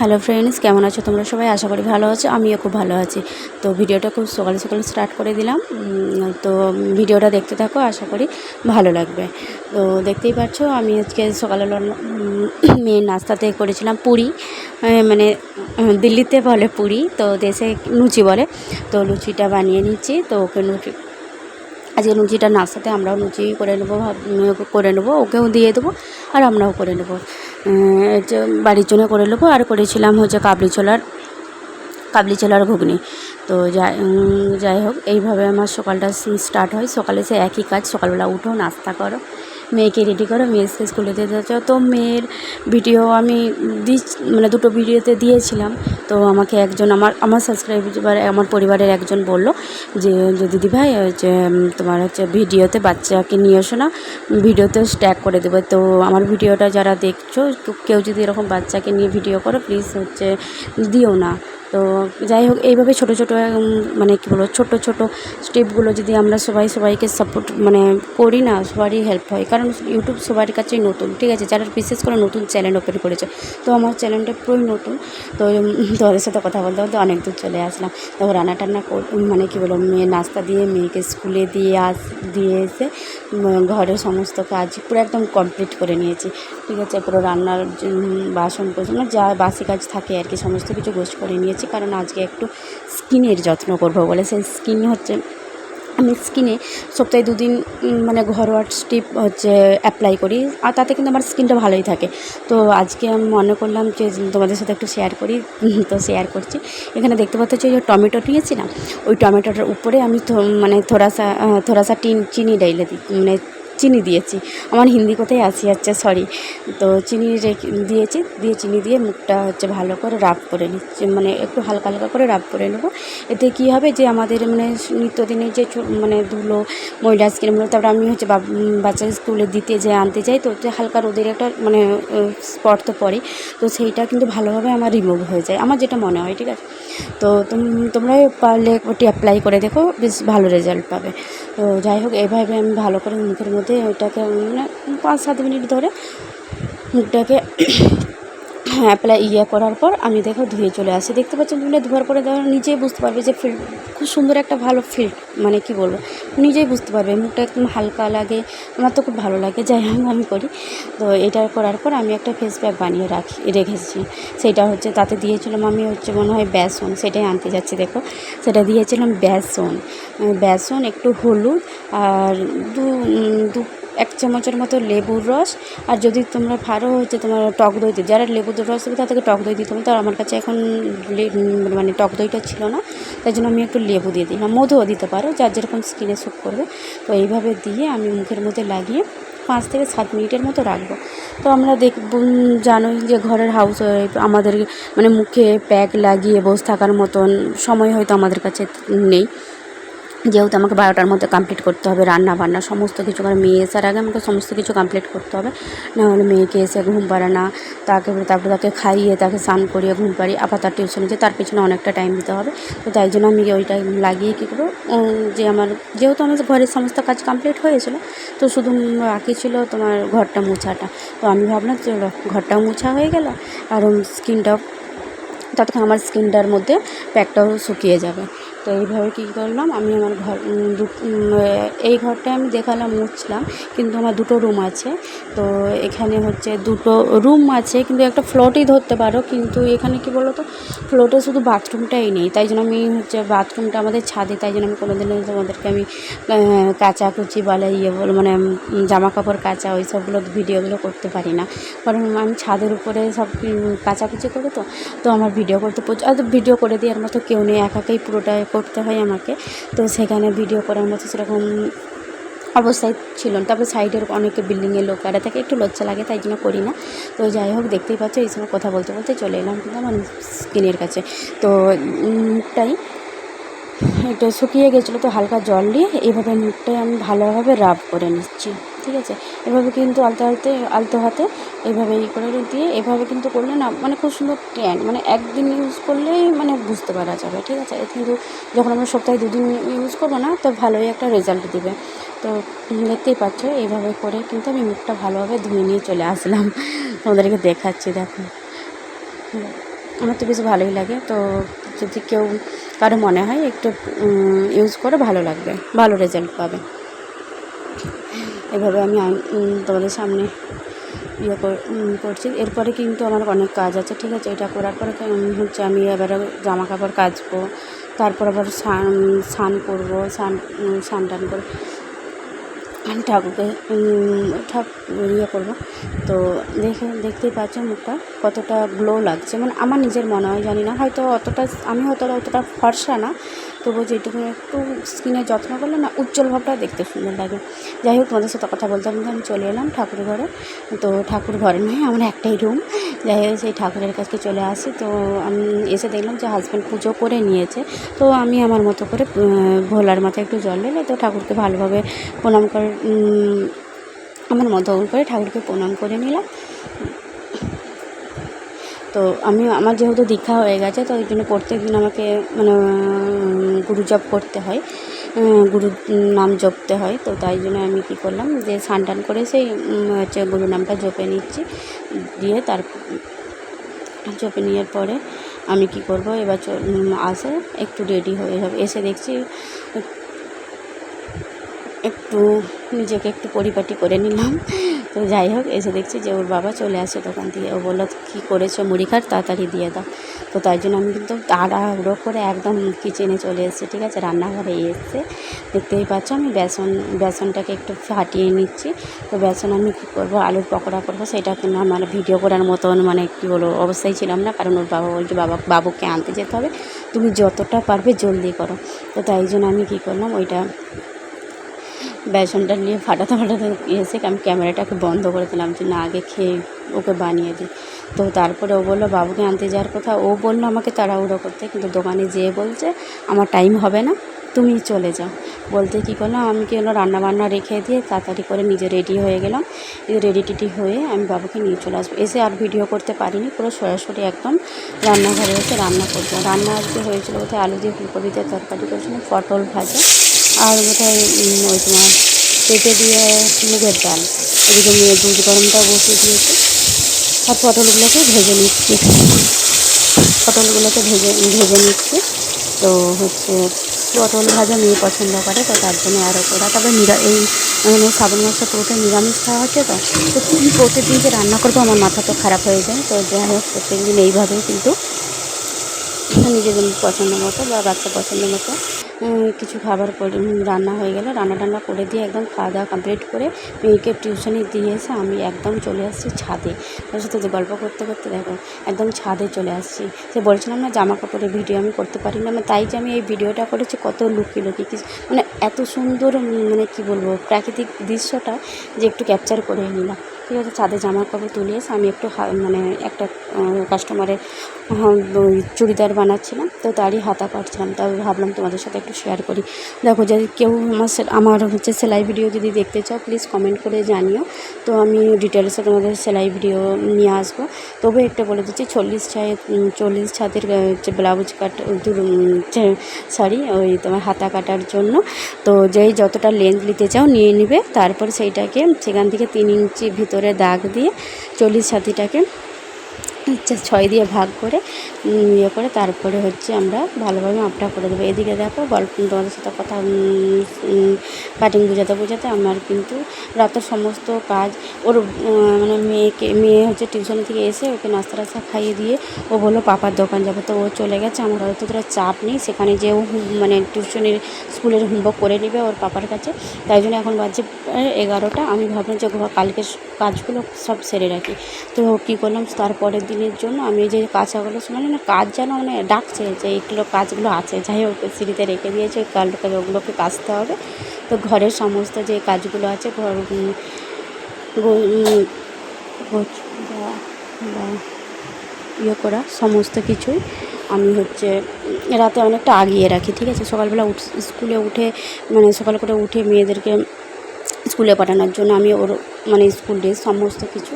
Hello friends কেমন আছো তোমরা সবাই? আশা করি ভালো আছো আমিও খুব ভালো আছি। তো ভিডিওটা খুব সকালে সকালে স্টার্ট করে দিলাম। তো ভিডিওটা দেখতে থাকো আশা করি ভালো লাগবে। তো দেখতেই পাচ্ছ আমি আজকে উম, মেয়ের নাস্তাতে করেছিলাম পুরি। মানে দিল্লিতে বলে পুরি তো দেশে লুচি বলে। তো লুচিটা বানিয়ে নিচ্ছি তো ওকে লুচি আজকে লুচিটা নাস্তাতে আমরাও লুচি করে নেব করে নেব ওকেও দিয়ে দেবো আর আমরাও করে নেব। বাড়ির জন্য করে নেব আর করেছিলাম হচ্ছে কাবলি ছোলার কাবলি ছোলার ঘুগনি। তো যাই যাই হোক, এইভাবে আমার সকালটা স্টার্ট হয়। সকালে সে একই কাজ, সকালবেলা উঠো, নাস্তা করো মেয়েকে রেডি করো মেয়েকে স্কুলে দিতে যাচ্ছ। তো মেয়ের ভিডিও আমি দিই মানে দুটো ভিডিওতে দিয়েছিলাম। তো আমাকে একজন আমার আমার সাবস্ক্রাইবার আমার পরিবারের একজন বলল যে যে দিদি ভাই হচ্ছে তোমার হচ্ছে ভিডিওতে বাচ্চাকে নিয়ে এসো না ভিডিওতে স্ট্যাগ করে দেবে। তো আমার ভিডিওটা যারা দেখছ, কেউ যদি এরকম বাচ্চাকে নিয়ে ভিডিও করো প্লিজ হচ্ছে দিও না। তো যাই হোক এইভাবে ছোটো ছোটো মানে কী বলব ছোটো ছোটো স্টেপগুলো যদি আমরা সবাই সবাইকে সাপোর্ট মানে করি না সবারই হেল্প হয়। কারণ ইউটিউব সবার কাছেই নতুন ঠিক আছে? যারা বিশেষ করে নতুন চ্যানেল ওপেন করেছে তো আমার চ্যানেলটা পুরোই নতুন। তো উম, তোমাদের সাথে কথা বলতে বলতে অনেক দূর চলে আসলাম। তো রান্না টান্না মানে কী বলব মেয়ে নাস্তা দিয়ে মেয়েকে স্কুলে দিয়ে আস দিয়ে এসে ঘরের সমস্ত কাজ পুরো একদম কমপ্লিট করে নিয়েছি। ঠিক আছে? পুরো রান্নার বাসন কোসন মানে যা বাসি কাজ থাকে আর কি সমস্ত কিছু গোছ করে নিয়েছি। কারণ আজকে একটু স্কিনের যত্ন করব বলে। সেই স্কিন হচ্ছে, আমি স্কিনে সপ্তাহে দুদিন মানে ঘরোয়া স্টিপ হচ্ছে অ্যাপ্লাই করি। আর তাতে কিন্তু আমার স্কিনটা ভালোই থাকে। তো আজকে আমি মনে করলাম যে তোমাদের সাথে একটু শেয়ার করি। তো শেয়ার করছি। এখানে দেখতে পাচ্ছ যে টমেটো নিয়েছিলাম ওই টমেটোটার উপরে আমি মানে থোড়াসা থোড়াসা টিন, চিনি ডাইলে দিই মানে চিনি দিয়েছি। আমার হিন্দি কোথায় আসি যাচ্ছে সরি তো চিনি দিয়েছি, দিয়ে চিনি দিয়ে মুখটা হচ্ছে ভালো করে রাব করে নিচ্ছি। মানে একটু হালকা হালকা করে রাব করে নেব। এতে কী হবে যে আমাদের মানে নিত্যদিনের যে মানে ধুলো, ময়লা স্কিনগুলো তারপরে আমি হচ্ছে বাচ্চাকে স্কুলে দিতে যাই আনতে যাই, তো যে হালকা রোদের একটা মানে স্পট তো পড়ে। তো সেইটা কিন্তু ভালোভাবে আমার রিমুভ হয়ে যায়। আমার যেটা মনে হয়, ঠিক আছে? তো তোমরা পারলে ওটি অ্যাপ্লাই করে দেখো, বেশ ভালো রেজাল্ট পাবে। তো যাই হোক, এভাবে আমি ভালো করে মুখের মধ্যে ওটাকে মানে পাঁচ সাত মিনিট ধরে মুখটাকে অ্যাপ্লাই ইয়ে করার পর আমি দেখো ধুয়ে চলে আসি। দেখতে পাচ্ছেন তুমি ধোয়ার পরে দেখো নিজেই বুঝতে পারবে যে ফিল্ড খুব সুন্দর একটা ভালো ফিল্ড মানে কি বলব? নিজেই বুঝতে পারবে, মুখটা একদম হালকা লাগে, আমার তো খুব ভালো লাগে, যাই হোক আমি করি। তো এটা করার পর আমি একটা ফেস প্যাক বানিয়ে রাখি, রেখেছি। সেটা হচ্ছে তাতে দিয়েছিলাম আমি হচ্ছে মনে হয় বেসন, সেটাই আনতে যাচ্ছি, দেখো। সেটা দিয়েছিলাম বেসন। বেসন, একটু হলুদ আর দু দু চামচের মতো লেবুর রস, আর যদি তোমরা ভালো হচ্ছে তোমার টক দই যারা লেবুর রস দেবে, তাদেরকে টক দই দিতে হবে। তো আমার কাছে এখন মানে টক দইটা ছিল না, তাই জন্য আমি একটু লেবু দিয়ে দিলাম মধুও দিতে পারো, যার যেরকম স্কিনে স্যুট করবে। তো এইভাবে দিয়ে আমি মুখের মধ্যে লাগিয়ে পাঁচ থেকে সাত মিনিটের মতো রাখব। তো আমরা দেখ জানোই যে ঘরের হাউস আমাদের মানে মুখে প্যাক লাগিয়ে বসে থাকার মতন সময় হয়তো আমাদের কাছে নেই। যেহেতু আমাকে বারোটার মধ্যে কমপ্লিট করতে হবে রান্না বান্না সমস্ত কিছু কারণ মেয়ে আসার আগে আমাকে সমস্ত কিছু কমপ্লিট করতে হবে। নাহলে মেয়েকে এসে ঘুম পাড়ানা তাকে তারপরে তাকে খাইয়ে তাকে স্নান করিয়ে ঘুম পাড়িয়ে আবার তার টিউশনে যে তার পিছনে অনেকটা টাইম দিতে হবে। তো তাই জন্য আমি ওই টাইম লাগিয়ে কী করব? যে আমার, যেহেতু আমার ঘরের সমস্ত কাজ কমপ্লিট হয়েছিল, তো শুধু বাকি ছিল তোমার ঘরটা মোছাটা। তো আমি ভাবলাম চলো ঘরটাও মোছা হয়ে গেল, আর স্কিনটাও ততক্ষণ আমার স্কিনটার মধ্যে প্যাকটাও শুকিয়ে যাবে। তো এইভাবে কী করলাম, আমি আমার ঘর এই ঘরটা আমি দেখালাম, মুছলাম, কিন্তু আমার দুটো রুম আছে। তো এখানে হচ্ছে দুটো রুম আছে, কিন্তু একটা ফ্লোটেই ধরতে পারো, কিন্তু এখানে কি বলো তো ফ্লোটে শুধু বাথরুমটাই নেই, তাই জন্য আমি হচ্ছে বাথরুমটা আমাদের ছাদে, তাই জন্য আমি কোনো দিনও তোমাদেরকে আমি কাচাকুচি বলে ইয়ে বলো মানে জামা কাপড় কাচা ওই সবগুলো ভিডিওগুলো করতে পারি না। কারণ আমি ছাদের উপরে সব কাচাকুচি করে তো তো আমার ভিডিও করতে প্রচুর আর ভিডিও করে দেওয়ার মতো কেউ নেই একাকেই পুরোটা করতে হয় আমাকে। তো সেখানে ভিডিও করার মতো সেরকম অবস্থায় ছিল না। তারপরে সাইডের অনেকে বিল্ডিংয়ের লোক আর থাকে, একটু লজ্জা লাগে, তাই জন্য করি না। তো যাই হোক, দেখতেই পাচ্ছ, এই সময় কথা বলতে বলতে চলে এলাম কিন্তু আমার স্কিনের কাছে। তো মুখটাই একটু শুকিয়ে গেছিল, তো হালকা জল দিয়ে এইভাবে মুখটাই আমি ভালোভাবে রাব করে নিচ্ছি। ঠিক আছে? এভাবে কিন্তু আলতো আলতে আলতো হাতে এইভাবে ই করে দিয়ে এভাবে কিন্তু করলে না মানে খুব সুন্দর ট্যান মানে একদিন ইউজ করলেই মানে বুঝতে পারা যাবে, ঠিক আছে? কিন্তু যখন আমরা সপ্তাহে দুদিন ইউজ করব না, তো ভালোই একটা রেজাল্ট দিবে। তো দেখতেই পাচ্ছ এইভাবে করে কিন্তু আমি মুখটা ভালোভাবে ধুয়ে নিয়ে চলে আসলাম। তোমাদেরকে দেখাচ্ছি, দেখো। আমার তো বেশ ভালোই লাগে, তো যদি কেউ কারও মনে হয় একটু ইউজ করে, ভালো লাগবে, ভালো রেজাল্ট পাবে। এভাবে আমি তোমাদের সামনে ইয়ে কর- করছি। এরপরে কিন্তু আমার অনেক কাজ আছে, ঠিক আছে? এটা করার পরে হচ্ছে আমি এবারে জামা কাপড় কাচবো, তারপর আবার স্নান স্নান করব, স্নান স্নান টান করে ঠাকুরকে ঠাক ইয়ে করব। তো দেখে, দেখতেই পাচ্ছ মুখটা কতটা গ্লো লাগছে। মানে আমার নিজের মনে হয়, জানি না, হয়তো অতটা আমি হয়তো অতটা ফর্সা না। তবু যেটুকু একটু স্কিনের যত্ন করলে না উজ্জ্বল ভাবটা দেখতে সুন্দর লাগে। যাই হোক, তোমাদের সাথে কথা বলতে বলতে আমি চলে এলাম ঠাকুর ঘরে। তো ঠাকুর ঘরে নয়, আমার একটাই রুম যাই হোক, সেই ঠাকুরের কাছে চলে আসি। তো আমি এসে দেখলাম যে হাজব্যান্ড পুজো করে নিয়েছে। তো আমি আমার মতো করে ভোলার মাথায় একটু জল ঢেলে তো ঠাকুরকে ভালোভাবে প্রণাম করে আমার মতো করে ঠাকুরকে প্রণাম করে নিলাম। তো আমি আমার যেহেতু দীক্ষা হয়ে গেছে তো ওই জন্য প্রত্যেক দিন আমাকে মানে গুরু জপ করতে হয় উম, গুরু নাম জপতে হয় তো তাই জন্য আমি কী করলাম যে স্নান টান করে সেই হচ্ছে গুরু নামটা জপে নিচ্ছি দিয়ে তার জপে নেওয়ার পরে আমি কি করব এবার আসে একটু রেডি হয়ে যাবে এসে দেখছি একটু নিজেকে একটু পরিপাটি করে নিলাম। তো যাই হোক, এসে দেখছি যে ওর বাবা চলে আসে দোকান থেকে ও বলল, কী করেছ মুড়ি খাট তাড়াতাড়ি দিয়ে দাও। তো তাই জন্য আমি কিন্তু তাড়াহুড়ো করে একদম কিচেনে চলে এসেছি, ঠিক আছে? রান্নাঘরে এসছে দেখতেই পাচ্ছ আমি বেসন, বেসনটাকে একটু ফাটিয়ে নিচ্ছি। তো বেসন আমি কী করব? আলুর পকোড়া করব? সেটা কিন্তু আমার ভিডিও করার মতন মানে কী বলব অবস্থায় ছিলাম না, কারণ ওর বাবা বলছে, বাবা, বাবুকে আনতে যেতে হবে। তুমি যতটা পারবে জলদি করো। তো তাই জন্য আমি কী করলাম, ওইটা বেসনটা নিয়ে ফাটাতে ফাটাতে এসে আমি ক্যামেরাটাকে বন্ধ করে দিলাম যে না, আগে খেয়ে ওকে বানিয়ে দিই। তো তারপরে ও বলল, বাবুকে আনতে যাওয়ার কথা। ও বলল আমাকে তাড়াহুড়ো করতে, কিন্তু দোকানে যেয়ে বলছে, আমার টাইম হবে না, তুমি চলে যাও। বলতে কী করলাম আমি কি হলো রান্না বান্না রেখে দিয়ে তাড়াতাড়ি করে নিজে রেডি হয়ে গেলাম। রেডি টেডি হয়ে আমি বাবুকে নিয়ে চলে আসব। এসে আর ভিডিও করতে পারিনি, পুরো সরাসরি একদম রান্নাঘরে এসে রান্না করব রান্না আজকে হয়েছিল বোধহয় আলু দিয়ে ফুলকপি দিয়ে তরকারি করেছিলাম, পটল ভাজা। আর উম, ওই তোমার পেঁপে দিয়ে মুগের ডাল। এদিকে মেয়ে দুধ গরমটা বসিয়ে দিয়েছে। আর পটলগুলোকে ভেজে নিচ্ছি। পটলগুলোকে ভেজে ভেজে নিচ্ছি। তো হচ্ছে পটল ভাজা মেয়ে পছন্দ করে তো তার জন্য আরও করা তবে নিরা এই মানে শ্রাবণ মাসে পুরোটা নিরামিষ খাওয়া হচ্ছে তো তো কী যে রান্না করব আমার মাথা তো খারাপ হয়ে যায়। তো যাই হোক প্রত্যেকদিন এইভাবেই কিন্তু নিজেদের পছন্দ মতো বা বাচ্চা পছন্দ মতো কিছু খাবার করে রান্না হয়ে গেলে রান্না টান্না করে দিয়ে একদম খাওয়া দাওয়া কমপ্লিট করে মেয়েকে টিউশনে দিয়ে এসে আমি একদম চলে আসছি ছাদে। তার সাথে গল্প করতে করতে দেখো, একদম ছাদে চলে আসছি। সে বলছিলাম না জামা কাপড়ের ভিডিও আমি করতে পারি না। মানে তাই যে আমি এই ভিডিওটা করেছি, কত লুকিয়ে লুকিয়ে কিছু মানে এত সুন্দর মানে কি বলব, প্রাকৃতিক দৃশ্যটা যে একটু ক্যাপচার করে নিলাম। ঠিক আছে, ছাদে জামা কাপড় তুলে এসে আমি একটু মানে একটা কাস্টমারের ওই চুড়িদার বানাচ্ছিলাম তো তারই হাতা কাটছিলাম তাই ভাবলাম তোমাদের সাথে একটু শেয়ার করি। দেখো, যদি কেউ আমার আমার হচ্ছে সেলাই ভিডিও যদি দেখতে চাও প্লিজ কমেন্ট করে জানিও। তো আমি ডিটেলসে তোমাদের সেলাই ভিডিও নিয়ে আসব। তবু একটা বলে দিচ্ছি, চল্লিশ ছায় চল্লিশ ছাদের হচ্ছে ব্লাউজ কাট সরি ওই তোমার হাতা কাটার জন্য। তো যেই যতটা লেন্থ নিতে চাও নিয়ে নিবে। তারপর সেইটাকে সেখান থেকে তিন ইঞ্চি ভিতরে দাগ দিয়ে চল্লিশ ছাতিটাকে ছয় দিয়ে ভাগ করে ইয়ে করে তারপরে হচ্ছে আমরা ভালোভাবে মাপটা করে দেবো। এদিকে দেখো গল্প তোমাদের সাথে কথা কাটিং বোঝাতে বোঝাতে আমার কিন্তু রাতের সমস্ত কাজ, ওর মানে মেয়েকে, মেয়ে হচ্ছে টিউশন থেকে এসে ওকে নাস্তা টাস্তা খাইয়ে দিয়ে ও বলল, পাপার দোকান যাবে। তো ও চলে গেছে, আমার হয়তো তোরা চাপ নেই, সেখানে যেও হুম- মানে টিউশনের স্কুলের হোমওয়ার্ক করে নেবে ওর পাপার কাছে। তাই জন্য এখন বাজে এগারোটা। আমি ভাবলাম যে কালকে কাজগুলো সব সেরে রাখি। তো কী করলাম, তারপরের দিনের জন্য আমি যে কাঁচাগুলো শোনালি না কাজ যেন মানে ডাকছে যে এইগুলো কাজগুলো আছে। যাই হোক, সিঁড়িতে রেখে দিয়েছে, কালকে ওগুলোকে কাচতে হবে। তো ঘরের সমস্ত যে কাজগুলো আছে, ঘর ইয়ে করা, সমস্ত কিছুই আমি হচ্ছে রাতে অনেকটা আগিয়ে রাখি, ঠিক আছে? সকালবেলা উঠ, স্কুলে উঠে মানে সকাল করে উঠে মেয়েদেরকে স্কুলে পাঠানোর জন্য আমি ওর মানে স্কুল ড্রেস, সমস্ত কিছু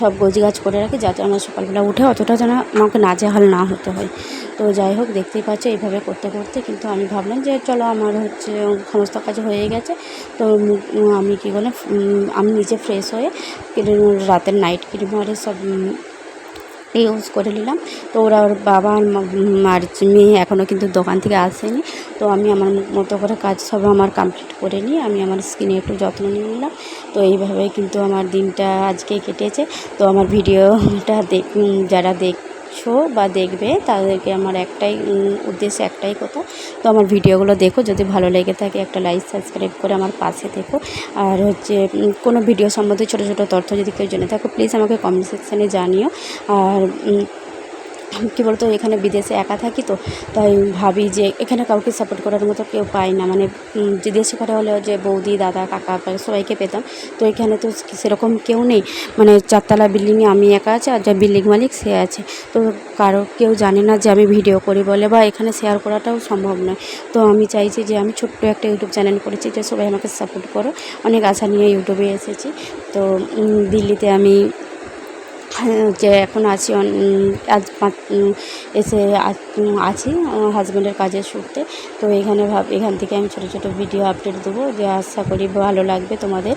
সব গোছগাছ করে রাখি যাতে আমার সকালবেলা উঠে অতটা যেন আমাকে নাজেহাল না হতে হয়। তো যাই হোক, দেখতেই পাচ্ছ এইভাবে করতে করতে কিন্তু আমি ভাবলাম যে চলো আমার হচ্ছে সমস্ত কাজ হয়ে গেছে। তো আমি কী করলাম আমি নিজে ফ্রেশ হয়ে রাতের নাইট ক্রিম আর সব ইউজ করে নিলাম। তো ওরা ওর বাবা আর মেয়ে এখনও কিন্তু দোকান থেকে আসেনি। তো আমি আমার মতো করে কাজ সব আমার কমপ্লিট করে নিই আমি আমার স্কিনে একটু যত্ন নিয়ে নিলাম। তো এইভাবে কিন্তু আমার দিনটা আজকে কেটেছে। তো আমার ভিডিওটা দেখ, যারা যারা দেখছ বা দেখবে, তাদেরকে আমার একটাই উদ্দেশ্য একটাই কথা। তো আমার ভিডিওগুলো দেখো, যদি ভালো লেগে থাকে একটা লাইক সাবস্ক্রাইব করে আমার পাশে দেখো আর হচ্ছে কোনো ভিডিও সম্বন্ধে ছোটো ছোটো তথ্য যদি কেউ জেনে থাকো প্লিজ আমাকে কমেন্ট সেকশানে জানিও। আর কী বলতো, এখানে বিদেশে একা থাকি তো, তাই ভাবি যে এখানে কাউকে সাপোর্ট করার মতো কেউ পাই না। মানে যে দেশে করে হলেও যে বৌদি, দাদা, কাকা সবাইকে পেতাম। তো এখানে তো সেরকম কেউ নেই। মানে চারতলা বিল্ডিংয়ে আমি একা আছে আর যা বিল্ডিং মালিক সে আছে। তো কারও কেউ জানে না যে আমি ভিডিও করি বলে বা এখানে শেয়ার করাটাও সম্ভব নয়। তো আমি চাইছি যে আমি ছোট্ট একটা ইউটিউব চ্যানেল করেছি যে সবাই আমাকে সাপোর্ট করো। অনেক আশা নিয়ে ইউটিউবে এসেছি। তো দিল্লিতে আমি যে এখন আছি আজ এসে আছি হাজব্যান্ডের কাজের সূত্রে। তো এখানে ভাব, এখান থেকে আমি ছোটো ছোটো ভিডিও আপডেট দেবো, যে আশা করি ভালো লাগবে তোমাদের।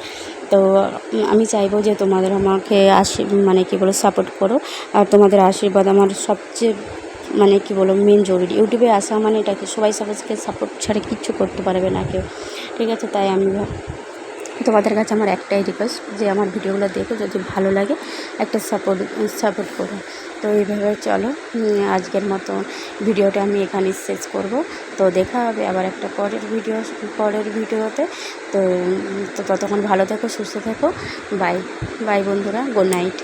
তো আমি চাইব যে তোমাদের আমাকে আশি মানে কী বলো সাপোর্ট করো। আর তোমাদের আশীর্বাদ আমার সবচেয়ে মানে কী বলো মেন জরুরি। ইউটিউবে আসা মানে এটাকে সবাই সবাইকে সাপোর্ট ছাড়া কিচ্ছু করতে পারবে না কেউ। ঠিক আছে, তাই আমি তোমাদের কাছে আমার একটাই রিকোয়েস্ট যে আমার ভিডিওগুলো দেখো যদি ভালো লাগে, একটা সাপোর্ট সাপোর্ট করো। তো এইভাবে চলো আজকের মতো ভিডিওটা আমি এখানে শেষ করব। তো দেখা হবে আবার একটা পরের ভিডিও পরের ভিডিওতে। তো তো ততক্ষণ ভালো থেকো, সুস্থ থেকো। বাই বাই বন্ধুরা গুড নাইট